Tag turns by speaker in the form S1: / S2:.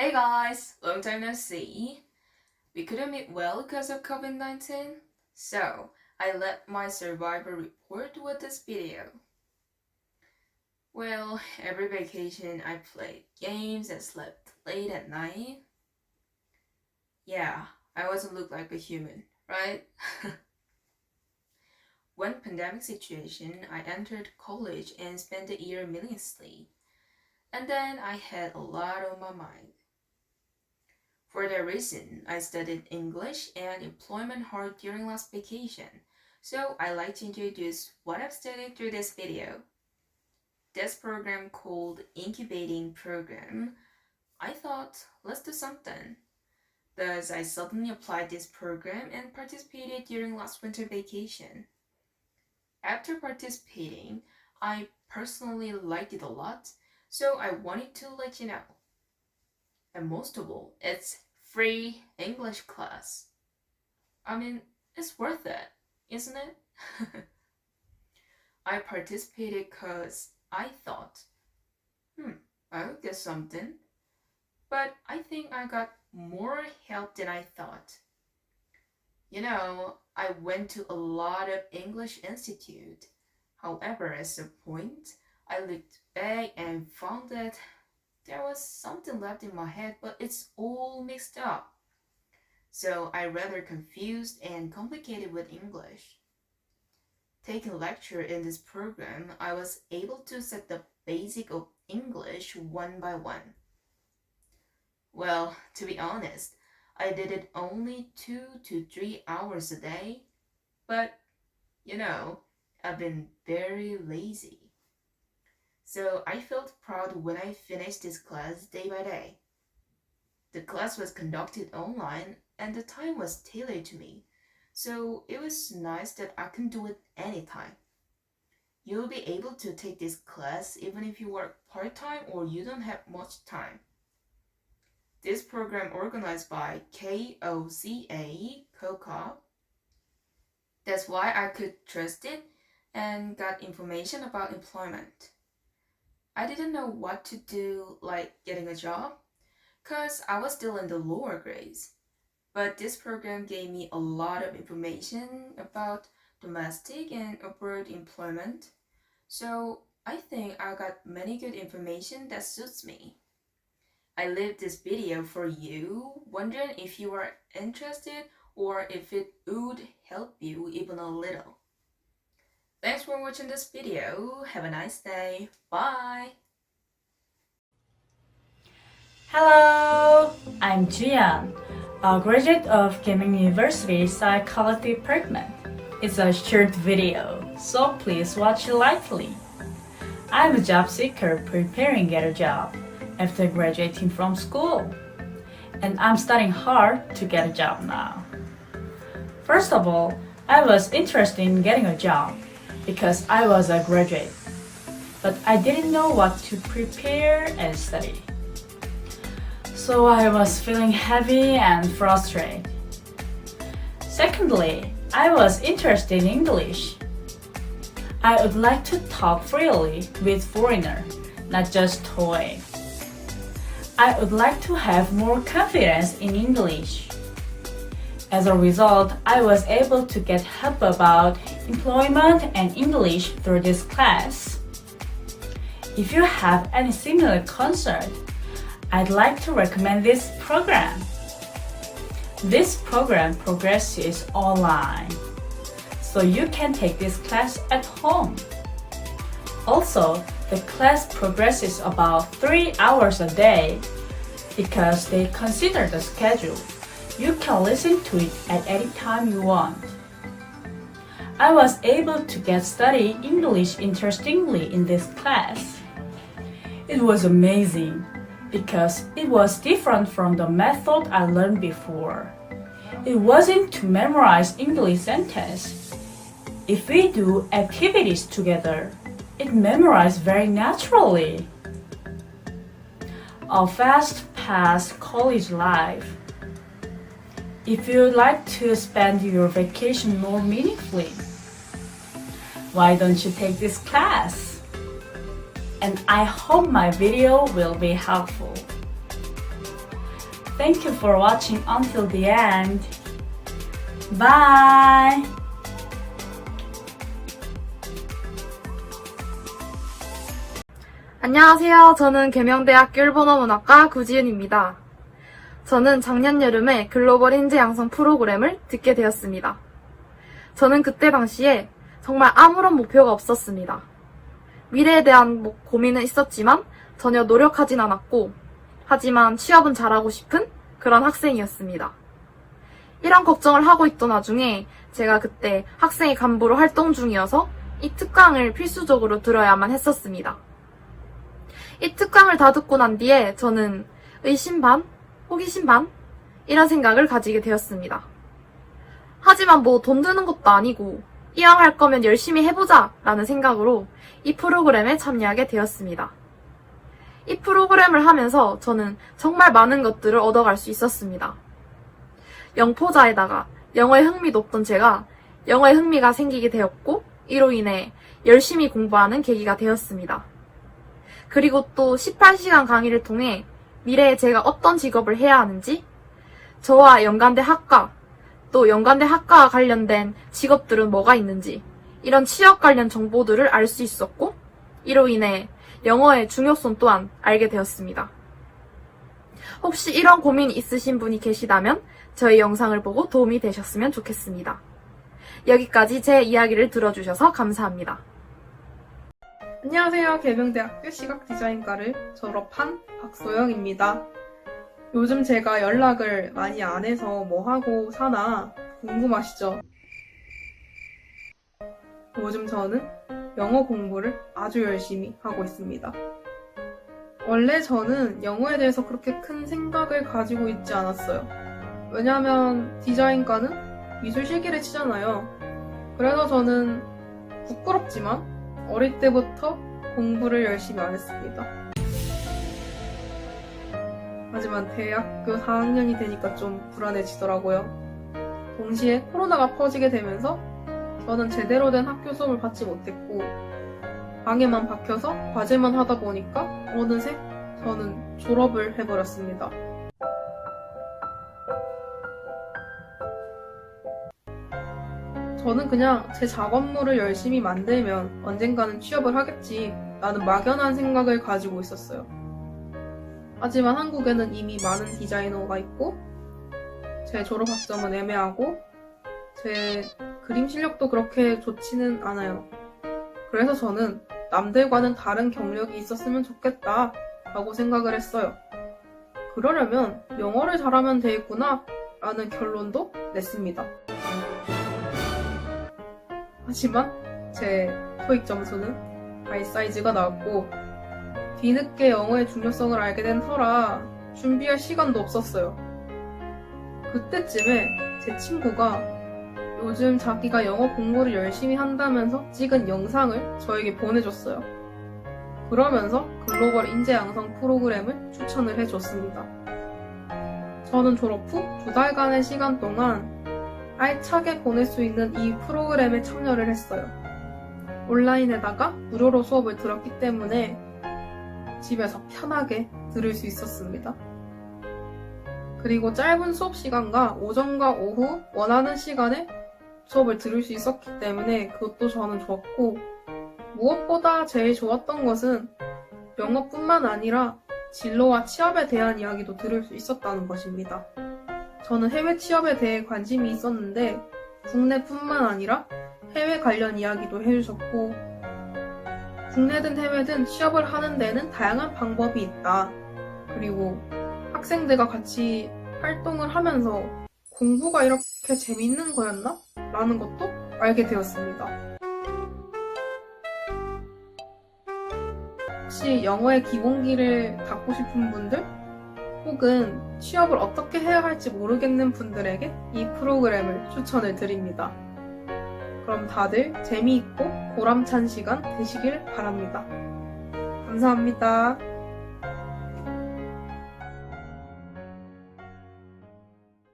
S1: Hey guys, long time no see. We couldn't meet well because of COVID 19, so I left my survivor report with this video. Well, every vacation I played games and slept late at night. Yeah, I wasn't look like a human, right? when pandemic situation, I entered college and spent the year meaninglessly. And then I had a lot on my mind. For that reason, I studied English and employment hard during last vacation. So I like to introduce what I've studied through this video. This program called Incubating Program, I thought, let's do something. Thus, I suddenly applied this program and participated during last winter vacation. After participating, I personally liked it a lot, so I wanted to let you know. And most of all, it's free English class. I mean, it's worth it, isn't it? I participated because I thought, hmm, I'll get something. But I think I got more help than I thought. You know, I went to a lot of English institute. However, at some point, I looked back and found that there was something left in my head, but it's all mixed up. So I rather confused and complicated with English. Taking lecture in this program, I was able to set the basic of English one by one. Well, to be honest, I did it only two to three hours a day, but you know, I've been very lazy. So I felt proud when I finished this class day by day. The class was conducted online and the time was tailored to me, so it was nice that I can do it anytime. You'll be able to take this class even if you work part time or you don't have much time. This program organized by KOCA, COCA. That's why I could trust it and got information about employment. I didn't know what to do, like getting a job, because I was still in the lower grades. But this program gave me a lot of information about domestic and abroad employment. So I think I got many good information that suits me. I leave this video for you, wondering if you are interested or if it would help you even a little. Thanks for watching this video. Have a nice day. Bye.
S2: Hello, I'm Jian, a graduate of Gaming University Psychology Department. It's a short video, so please watch it lightly. I'm a job seeker preparing to get a job after graduating from school, and I'm studying hard to get a job now. First of all, I was interested in getting a job because I was a graduate, but I didn't know what to prepare and study. So I was feeling heavy and frustrated. Secondly, I was interested in English. I would like to talk freely with foreigner, not just toy. I would like to have more confidence in English. As a result, I was able to get help about employment and English through this class. If you have any similar concern, I'd like to recommend this program. This program progresses online, so you can take this class at home. Also, the class progresses about 3 hours a day because they consider the schedule. You can listen to it at any time you want. I was able to get study English interestingly in this class. It was amazing because it was different from the method I learned before. It wasn't to memorize English sentence. If we do activities together, it memorized very naturally. A fast-paced college life If you'd like to spend your vacation more meaningfully, why don't you take this class? And I hope my video will be helpful. Thank you for watching until the end. Bye!
S3: 안녕하세요. 저는 계명대학교 일본어문학과 구지은입니다. 저는 작년 여름에 글로벌 인재 양성 프로그램을 듣게 되었습니다. 저는 그때 당시에 정말 아무런 목표가 없었습니다. 미래에 대한 뭐 고민은 있었지만 전혀 노력하진 않았고, 하지만 취업은 잘하고 싶은 그런 학생이었습니다. 이런 걱정을 하고 있던 와중에 제가 그때 학생의 간부로 활동 중이어서 이 특강을 필수적으로 들어야만 했었습니다. 이 특강을 다 듣고 난 뒤에 저는 의심 반, 호기심 반, 이런 생각을 가지게 되었습니다. 하지만 뭐 돈 드는 것도 아니고, 이왕 할 거면 열심히 해보자! 라는 생각으로 이 프로그램에 참여하게 되었습니다. 이 프로그램을 하면서 저는 정말 많은 것들을 얻어갈 수 있었습니다. 영포자에다가 영어에 흥미 높던 제가 영어에 흥미가 생기게 되었고, 이로 인해 열심히 공부하는 계기가 되었습니다. 그리고 또 18시간 강의를 통해 미래에 제가 어떤 직업을 해야 하는지, 저와 연관된 학과, 또 연관된 학과와 관련된 직업들은 뭐가 있는지, 이런 취업 관련 정보들을 알 수 있었고, 이로 인해 영어의 중요성 또한 알게 되었습니다. 혹시 이런 고민이 있으신 분이 계시다면 저희 영상을 보고 도움이 되셨으면 좋겠습니다. 여기까지 제 이야기를 들어주셔서 감사합니다.
S4: 안녕하세요. 계명대학교 시각디자인과를 졸업한 박소영입니다. 요즘 제가 연락을 많이 안 해서 뭐 하고 사나 궁금하시죠? 요즘 저는 영어 공부를 아주 열심히 하고 있습니다. 원래 저는 영어에 대해서 그렇게 큰 생각을 가지고 있지 않았어요. 왜냐하면 디자인과는 미술 실기를 치잖아요. 그래서 저는 부끄럽지만 어릴 때부터 공부를 열심히 안 했습니다. 하지만 대학교 4학년이 되니까 좀 불안해지더라고요. 동시에 코로나가 퍼지게 되면서 저는 제대로 된 학교 수업을 받지 못했고 방에만 박혀서 과제만 하다 보니까 어느새 저는 졸업을 해버렸습니다. 저는 그냥 제 작업물을 열심히 만들면 언젠가는 취업을 하겠지 라는 막연한 생각을 가지고 있었어요. 하지만 한국에는 이미 많은 디자이너가 있고 제 졸업 학점은 애매하고 제 그림 실력도 그렇게 좋지는 않아요. 그래서 저는 남들과는 다른 경력이 있었으면 좋겠다 라고 생각을 했어요. 그러려면 영어를 잘하면 되겠구나 라는 결론도 냈습니다. 하지만 제 토익 점수는 하이 사이즈가 나왔고 뒤늦게 영어의 중요성을 알게 된 터라 준비할 시간도 없었어요. 그때쯤에 제 친구가 요즘 자기가 영어 공부를 열심히 한다면서 찍은 영상을 저에게 보내줬어요. 그러면서 글로벌 인재 양성 프로그램을 추천을 해줬습니다. 저는 졸업 후 두 달간의 시간 동안 알차게 보낼 수 있는 이 프로그램에 참여를 했어요. 온라인에다가 무료로 수업을 들었기 때문에 집에서 편하게 들을 수 있었습니다. 그리고 짧은 수업 시간과 오전과 오후 원하는 시간에 수업을 들을 수 있었기 때문에 그것도 저는 좋았고 무엇보다 제일 좋았던 것은 영어뿐만 아니라 진로와 취업에 대한 이야기도 들을 수 있었다는 것입니다. 저는 해외 취업에 대해 관심이 있었는데 국내뿐만 아니라 해외 관련 이야기도 해주셨고 국내든 해외든 취업을 하는 데는 다양한 방법이 있다. 그리고 학생들과 같이 활동을 하면서 공부가 이렇게 재밌는 거였나? 라는 것도 알게 되었습니다. 혹시 영어의 기본기를 갖고 싶은 분들? 혹은 취업을 어떻게 해야 할지 모르겠는 분들에게 이 프로그램을 추천을 드립니다. 그럼 다들 재미있고 보람찬 시간 되시길 바랍니다. 감사합니다.